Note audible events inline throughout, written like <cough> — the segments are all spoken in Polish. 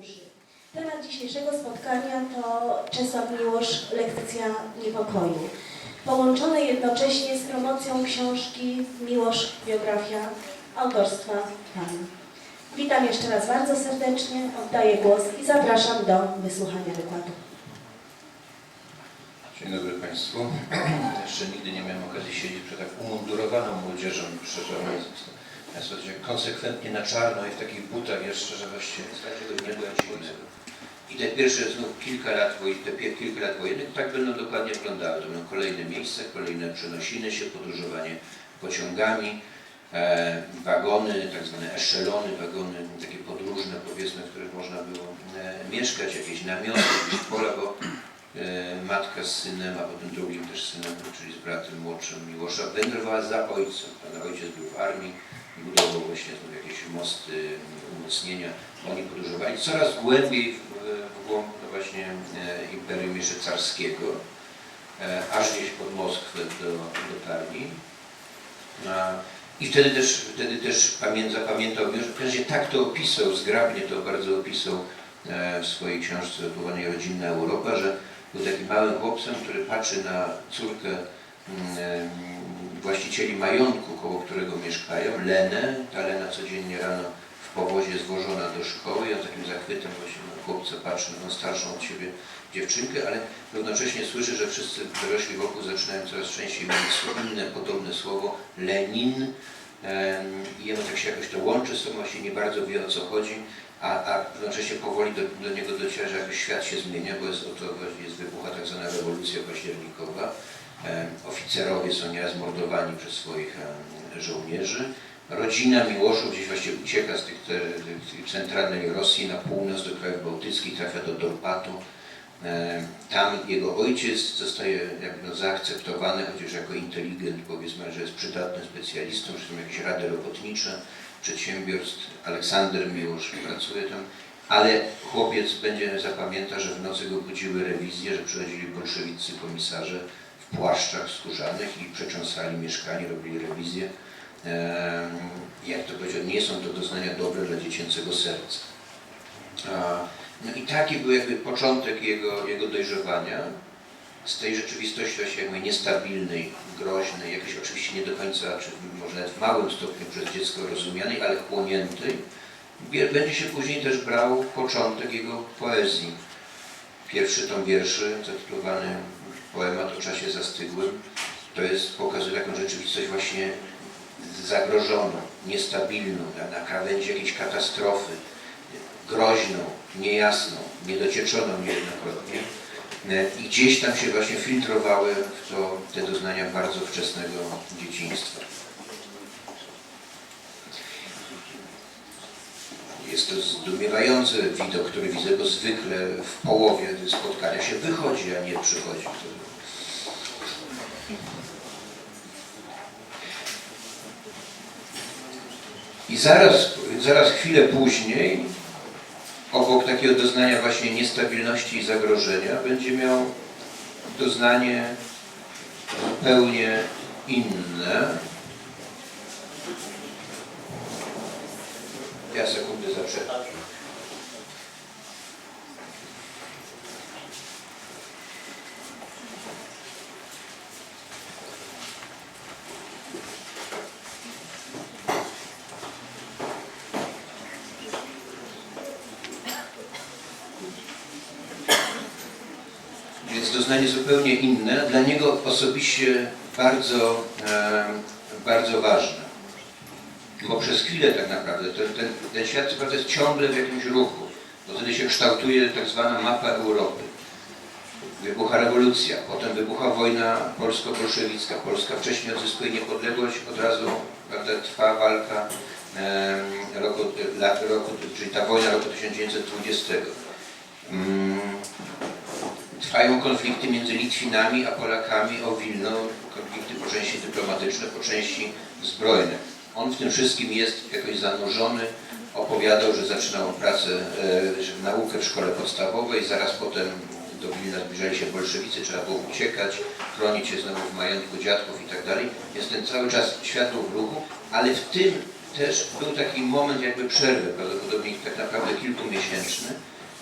uszy. Temat dzisiejszego spotkania to Czesław Miłosz, lekcja niepokoju. Połączone jednocześnie z promocją książki Miłosz Biografia autorstwa Pan. Witam jeszcze raz bardzo serdecznie, oddaję głos i zapraszam do wysłuchania wykładu. Dzień dobry Państwu. <clears throat> Jeszcze nigdy nie miałem okazji siedzieć przed tak umundurowaną młodzieżą. Przepraszam Konsekwentnie na czarno i w takich butach jeszcze, że właściwie nie byłem. I te pierwsze znów kilka lat, te kilka lat wojennych tak będą dokładnie wyglądały. To będą kolejne miejsca, kolejne przenosiny się, podróżowanie pociągami, e, wagony, tak zwane eszelony, wagony takie podróżne powiedzmy, w których można było e, mieszkać, jakieś namioty, jakieś pola, bo e, matka z synem, a potem drugim też synem, czyli z bratem młodszym Miłosza, wędrowała za ojcem. Pan ojciec był w armii, budował właśnie znów jakieś mosty, umocnienia. Oni podróżowali coraz głębiej w, w głąb no właśnie e, Imperium jeszcze carskiego, e, aż gdzieś pod Moskwę do, dotarli. A, I wtedy też, wtedy też pamię, zapamiętał, w razie tak to opisał, zgrabnie to bardzo opisał e, w swojej książce wywołanej Rodzinna Europa, że był takim małym chłopcem, który patrzy na córkę mm, właścicieli majątku, koło którego mieszkają, Lenę. Ta Lena codziennie rano w powozie zwożona do szkoły on takim zachwytem właśnie na chłopca patrzy na starszą od siebie dziewczynkę, ale równocześnie słyszy, że wszyscy dorośli wokół zaczynają coraz częściej mówić inne podobne słowo Lenin i jemu tak się jakoś to łączy z sobą, właśnie nie bardzo wie o co chodzi, a, a równocześnie powoli do, do niego dociera, że jakoś świat się zmienia, bo jest oto jest wybucha tak zwana rewolucja październikowa. Em, Oficerowie są nieraz mordowani przez swoich em, żołnierzy. Rodzina Miłoszów gdzieś właśnie ucieka z tych, tych centralnej Rosji na północ do krajów bałtyckich, trafia do Dorpatu. Em, Tam jego ojciec zostaje jakby zaakceptowany, chociaż jako inteligent, powiedzmy, że jest przydatnym specjalistą, że są jakieś rady robotnicze, przedsiębiorstw. Aleksander Miłosz pracuje tam, ale chłopiec będzie zapamięta, że w nocy go budziły rewizje, że przychodzili bolszewicy komisarze płaszczach skórzanych i przecząsali mieszkanie, robili rewizję. Jak to powiedział, nie są to doznania dobre dla dziecięcego serca. No i taki był jakby początek jego, jego dojrzewania z tej rzeczywistości właśnie jakby niestabilnej, groźnej, jakiejś oczywiście nie do końca, czy może nawet w małym stopniu przez dziecko rozumianej, ale chłoniętej, będzie się później też brał początek jego poezji. Pierwszy tom wierszy, zatytułowany Poemat o czasie zastygłym, to jest, pokazuje taką rzeczywistość właśnie zagrożoną, niestabilną, na, na krawędzi jakiejś katastrofy, groźną, niejasną, niedocieczoną niejednokrotnie. E, I gdzieś tam się właśnie filtrowały w to te doznania bardzo wczesnego dzieciństwa. Jest to zdumiewający widok, który widzę, bo zwykle w połowie spotkania się wychodzi, a nie przychodzi. I zaraz, zaraz chwilę później, obok takiego doznania właśnie niestabilności i zagrożenia, będzie miał doznanie zupełnie inne. Ja sekundę doznanie zupełnie inne, dla niego osobiście bardzo, bardzo ważne. Bo przez chwilę tak naprawdę ten, ten, ten świat co jest ciągle w jakimś ruchu, bo wtedy się kształtuje tak zwana mapa Europy. Wybucha rewolucja, potem wybucha wojna polsko-bolszewicka. Polska wcześniej odzyskuje niepodległość, od razu prawda, trwa walka roku, lat roku, czyli ta wojna roku 1920. Mm, Trwają konflikty między Litwinami a Polakami o Wilno, konflikty po części dyplomatyczne, po części zbrojne. On w tym wszystkim jest jakoś zanurzony, opowiadał, że zaczynał pracę, e, naukę w szkole podstawowej, zaraz potem do Wilna zbliżali się bolszewicy, trzeba było uciekać, chronić się znowu w majątku dziadków i tak dalej. Jest ten cały czas światło w ruchu, ale w tym też był taki moment jakby przerwy, prawdopodobnie tak naprawdę kilkumiesięczny.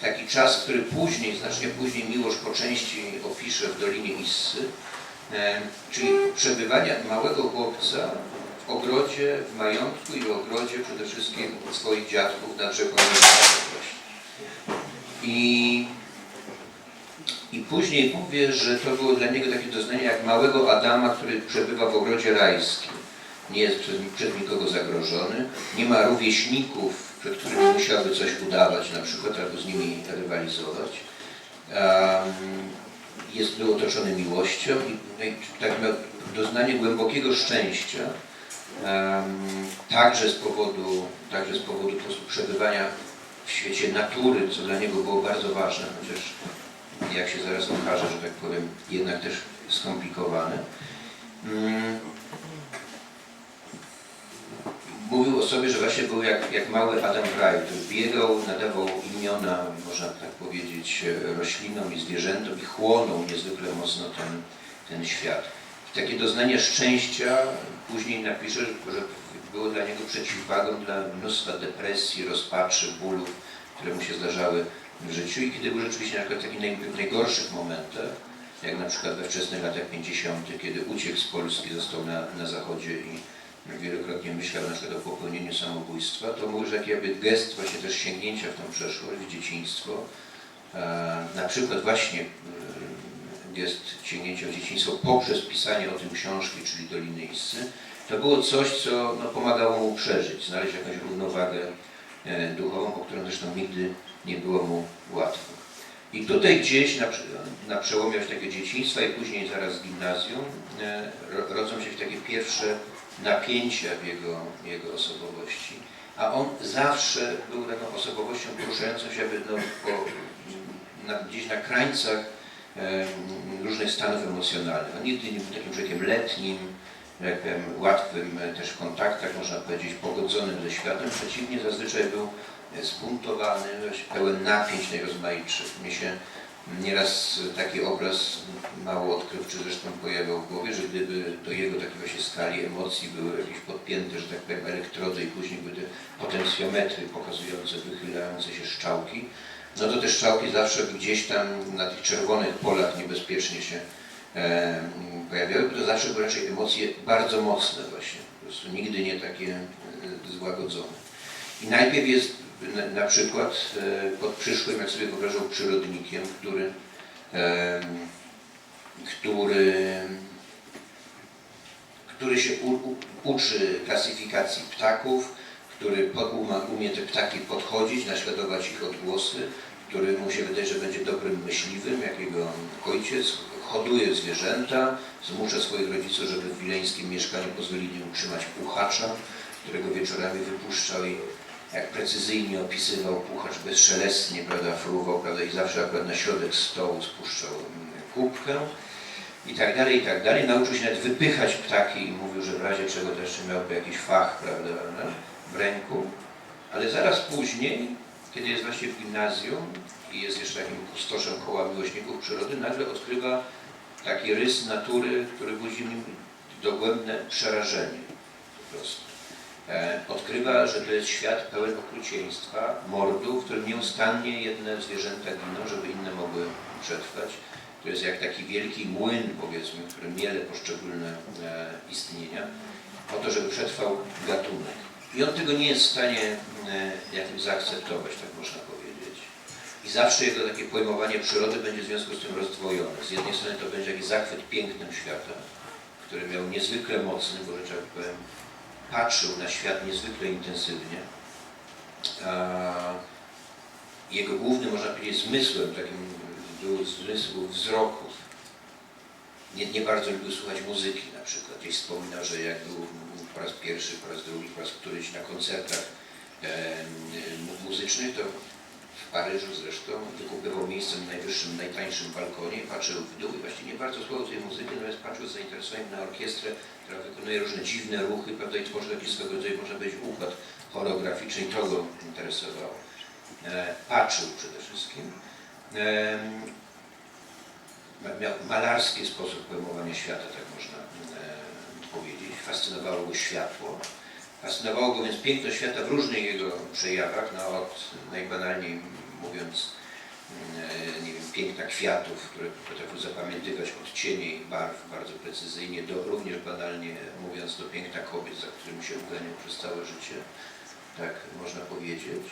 Taki czas, który później, znacznie później Miłosz po części opisze w Dolinie Issy, e, czyli przebywania małego chłopca w ogrodzie, w majątku i w ogrodzie przede wszystkim swoich dziadków rzeką Niezależność. I, I później powie, że to było dla niego takie doznanie jak małego Adama, który przebywa w ogrodzie rajskim. Nie jest przez, przed nikogo zagrożony, nie ma rówieśników, przed którymi musiałby coś udawać na przykład, albo z nimi rywalizować. Um, jest był otoczony miłością i, no i tak miał doznanie głębokiego szczęścia, także z powodu, także z powodu po prostu przebywania w świecie natury, co dla niego było bardzo ważne, chociaż jak się zaraz okaże, że tak powiem, jednak też skomplikowane. Mm. Mówił o sobie, że właśnie był jak, jak mały Adam Wright. Biegał, nadawał imiona, można tak powiedzieć, roślinom i zwierzętom i chłonął niezwykle mocno ten, ten świat. Takie doznanie szczęścia później napisze, że było dla niego przeciwwagą dla mnóstwa depresji, rozpaczy, bólów, które mu się zdarzały w życiu i kiedy był rzeczywiście na przykład w takich naj, najgorszych momentach, jak na przykład we wczesnych latach 50., kiedy uciekł z Polski, został na, na zachodzie i wielokrotnie myślał na przykład o popełnieniu samobójstwa, to mówił, że jak jakby gest właśnie też sięgnięcia w tą przeszłość, w dzieciństwo, e, na przykład właśnie e, gest sięgnięcia w dzieciństwo poprzez pisanie o tym książki, czyli Doliny Issy, to było coś, co no, pomagało mu przeżyć, znaleźć jakąś równowagę e, duchową, o którą zresztą nigdy nie było mu łatwo. I tutaj gdzieś na, na przełomie takiego dzieciństwa i później zaraz gimnazjum e, ro- rodzą się takie pierwsze napięcia w jego, jego osobowości. A on zawsze był taką osobowością poruszającą się jakby no, po, na, gdzieś na krańcach różnych stanów emocjonalnych. On nigdy nie był takim człowiekiem letnim, jak powiem, łatwym e, też w kontaktach, można powiedzieć, pogodzonym ze światem. Przeciwnie, zazwyczaj był właśnie pełen napięć najrozmaitszych. Mnie się nieraz taki obraz mało odkrywczy zresztą pojawiał w głowie, że gdyby do jego takiej właśnie skali emocji były jakieś podpięte, że tak powiem, elektrody i później były te potencjometry pokazujące wychylające się szczałki, no to te szczałki zawsze gdzieś tam na tych czerwonych polach niebezpiecznie się e, pojawiały, bo to zawsze były raczej emocje bardzo mocne właśnie, po prostu nigdy nie takie e, złagodzone. I najpierw jest na, na przykład e, pod przyszłym, jak sobie wyobrażał, przyrodnikiem, który, e, który, który się u, u, uczy klasyfikacji ptaków, który umie te ptaki podchodzić, naśladować ich odgłosy, który mu się wydaje, że będzie dobrym myśliwym, jak jego ojciec, hoduje zwierzęta, zmusza swoich rodziców, żeby w wileńskim mieszkaniu pozwolili mu trzymać puchacza, którego wieczorami wypuszczał i jak precyzyjnie opisywał puchacz bezszelestnie, prawda, fruwał, prawda, i zawsze akurat na środek stołu spuszczał mm, kubkę i tak dalej, i tak dalej. Nauczył się nawet wypychać ptaki i mówił, że w razie czego też miałby jakiś fach, prawda, no, w ręku. Ale zaraz później, kiedy jest właśnie w gimnazjum i jest jeszcze takim kustoszem koła miłośników przyrody, nagle odkrywa taki rys natury, który budzi nim dogłębne przerażenie po prostu e, odkrywa, że to jest świat pełen okrucieństwa, mordu, w którym nieustannie jedne zwierzęta giną, żeby inne mogły przetrwać. To jest jak taki wielki młyn, powiedzmy, który miele poszczególne e, istnienia, po to, żeby przetrwał gatunek. I on tego nie jest w stanie e, jakoś zaakceptować, tak można powiedzieć. I zawsze jego takie pojmowanie przyrody będzie w związku z tym rozdwojone. Z jednej strony to będzie jakiś zachwyt pięknem świata, który miał niezwykle mocny, bo że tak powiem, patrzył na świat niezwykle intensywnie. Jego głównym, można powiedzieć, zmysłem takim był zmysł wzroku. Nie, nie bardzo lubił słuchać muzyki na przykład. Gdzieś wspominał, że jak był po raz pierwszy, po raz drugi, po raz któryś na koncertach e, mu- muzycznych, to w Paryżu zresztą wykupywał miejsce na najwyższym, najtańszym balkonie, patrzył w dół i właśnie nie bardzo słuchał tej muzyki, natomiast patrzył z zainteresowaniem na orkiestrę, która wykonuje różne dziwne ruchy, prawda, i tworzy taki swego rodzaju, można powiedzieć, układ choreograficzny i to go interesowało. E, patrzył przede wszystkim. E, miał malarski sposób pojmowania świata, tak można e, powiedzieć. Fascynowało go światło. Fascynowało go więc piękno świata w różnych jego przejawach, no od najbanalniej mówiąc, mm, nie wiem, piękna kwiatów, które potrafił zapamiętywać od cieni i barw bardzo precyzyjnie, do również banalnie mówiąc do piękna kobiet, za którym się uganiał przez całe życie, tak można powiedzieć,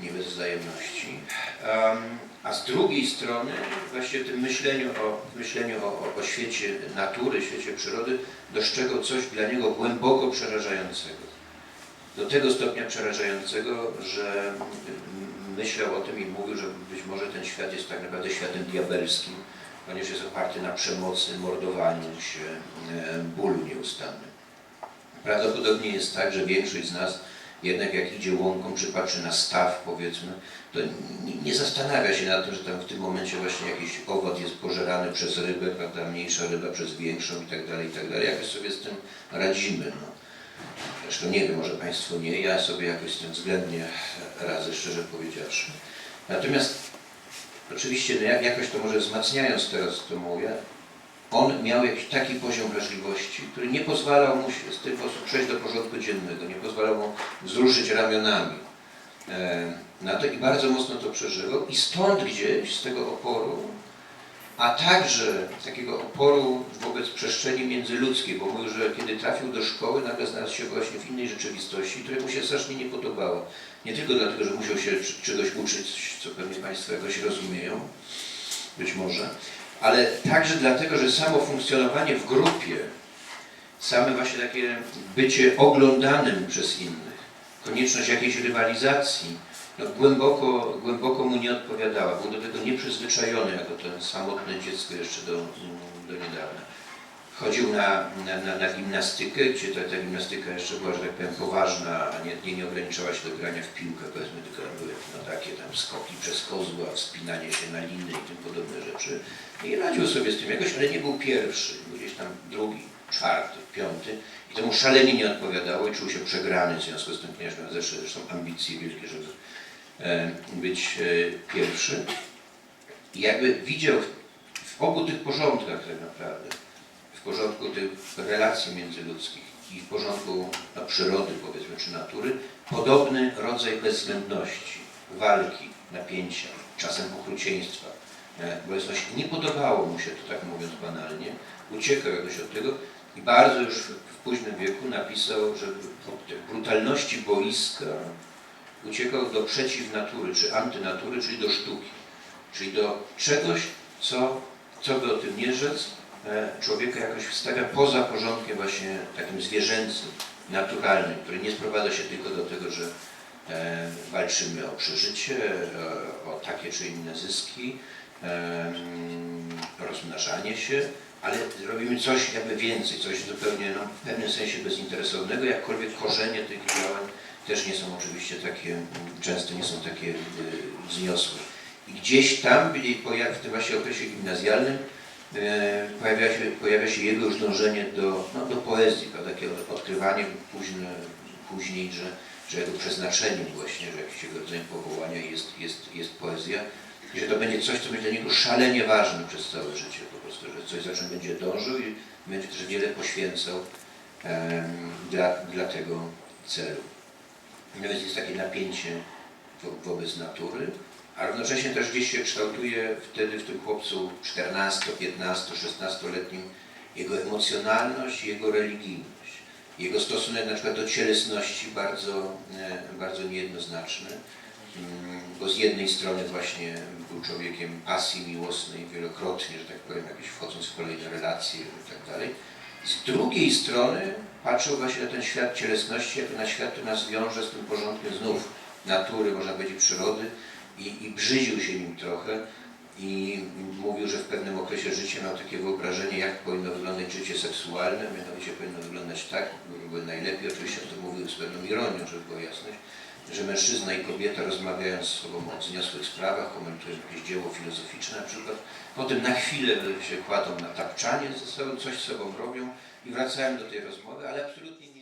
nie bez wzajemności. Em, a z drugiej strony właśnie w tym myśleniu o, myśleniu o, o, świecie natury, świecie przyrody, dostrzegał coś dla niego głęboko przerażającego. Do tego stopnia przerażającego, że myślał o tym i mówił, że być może ten świat jest tak naprawdę światem diabelskim, ponieważ jest oparty na przemocy, mordowaniu się, bólu nieustannym. Prawdopodobnie jest tak, że większość z nas jednak jak idzie łąką, czy patrzy na staw powiedzmy, to nie, zastanawia się nad tym, że tam w tym momencie właśnie jakiś owoc jest pożerany przez rybę, prawda, mniejsza ryba przez większą i tak dalej, i tak dalej. Jakoś sobie z tym radzimy. No. Zresztą nie wiem, może Państwo nie, ja sobie jakoś z tym względnie radzę, szczerze powiedziawszy. Natomiast oczywiście, no jak, jakoś to może wzmacniając teraz to mówię, on miał jakiś taki poziom wrażliwości, który nie pozwalał mu się z tym sposób przejść do porządku dziennego, nie pozwalał mu wzruszyć ramionami. E, na to i bardzo mocno to przeżywał i stąd gdzieś z tego oporu, a także takiego oporu wobec przestrzeni międzyludzkiej, bo mówił, że kiedy trafił do szkoły, nagle znalazł się właśnie w innej rzeczywistości, która mu się strasznie nie podobała. Nie tylko dlatego, że musiał się czegoś uczyć, co pewnie Państwo jakoś rozumieją, być może, ale także dlatego, że samo funkcjonowanie w grupie, same właśnie takie bycie oglądanym przez innych, konieczność jakiejś rywalizacji, no głęboko, głęboko mu nie odpowiadała. Był do tego nieprzyzwyczajony jako ten samotne dziecko jeszcze do, do niedawna. Chodził na, na, na, na gimnastykę, gdzie ta, ta gimnastyka jeszcze była, że tak powiem, poważna, a nie, nie, nie ograniczała się do grania w piłkę, powiedzmy, tylko były no, takie tam skoki przez kozła, wspinanie się na liny i tym podobne rzeczy. I radził sobie z tym jakoś, ale nie był pierwszy, był gdzieś tam drugi, czwarty, piąty. I to mu szalenie nie odpowiadało i czuł się przegrany, w związku z tym, ponieważ miał zresztą zresztą ambicje wielkie, żeby e, być e, pierwszy. I jakby widział w, w obu tych porządkach tak naprawdę, porządku tych relacji międzyludzkich i w porządku no, przyrody powiedzmy, czy natury, podobny rodzaj bezwzględności, walki, napięcia, czasem okrucieństwa, e, bolesności. Nie podobało mu się to, tak mówiąc banalnie, uciekał jakoś od tego i bardzo już w, późnym wieku napisał, że od brutalności boiska uciekał do przeciwnatury, czy antynatury, czyli do sztuki, czyli do czegoś, co, co by o tym nie rzec, człowieka jakoś wstawia poza porządkiem właśnie takim zwierzęcym, naturalnym, który nie sprowadza się tylko do tego, że e, walczymy o przeżycie, o, o takie czy inne zyski, e, rozmnażanie się, ale robimy coś jakby więcej, coś zupełnie no, w pewnym sensie bezinteresownego, jakkolwiek korzenie tych działań też nie są oczywiście takie, mm, często nie są takie wzniosłe. I gdzieś tam, w tym właśnie okresie gimnazjalnym, e, pojawia się, pojawia się jego już dążenie do, no, do poezji, prawda, takie odkrywanie późne, później, że, że jego przeznaczeniem właśnie, że jakimś jego rodzajem powołania jest, jest, jest poezja i że to będzie coś, co będzie dla niego szalenie ważne przez całe życie po prostu, że coś, za czym będzie dążył i będzie też wiele poświęcał dla, dla tego celu. Więc jest takie napięcie wo- wobec natury, a równocześnie też gdzieś się kształtuje wtedy w tym chłopcu 14, 15, 16-letnim jego emocjonalność jego religijność. Jego stosunek na przykład do cielesności bardzo, e, bardzo niejednoznaczny, Mm, bo z jednej strony właśnie był człowiekiem pasji miłosnej wielokrotnie, że tak powiem, jakieś wchodząc w kolejne relacje i tak dalej. Z drugiej strony patrzył właśnie na ten świat cielesności, jako na świat, który nas wiąże z tym porządkiem znów natury, można powiedzieć przyrody i, i brzydził się nim trochę i mówił, że w pewnym okresie życia miał takie wyobrażenie, jak powinno wyglądać życie seksualne, mianowicie powinno wyglądać tak, byłoby najlepiej, oczywiście to mówił z pewną ironią, żeby była jasność, że mężczyzna i kobieta rozmawiają z sobą o wzniosłych sprawach, komentują jakieś dzieło filozoficzne na przykład, potem na chwilę się kładą na tapczanie ze sobą, coś z sobą robią i wracają do tej rozmowy, ale absolutnie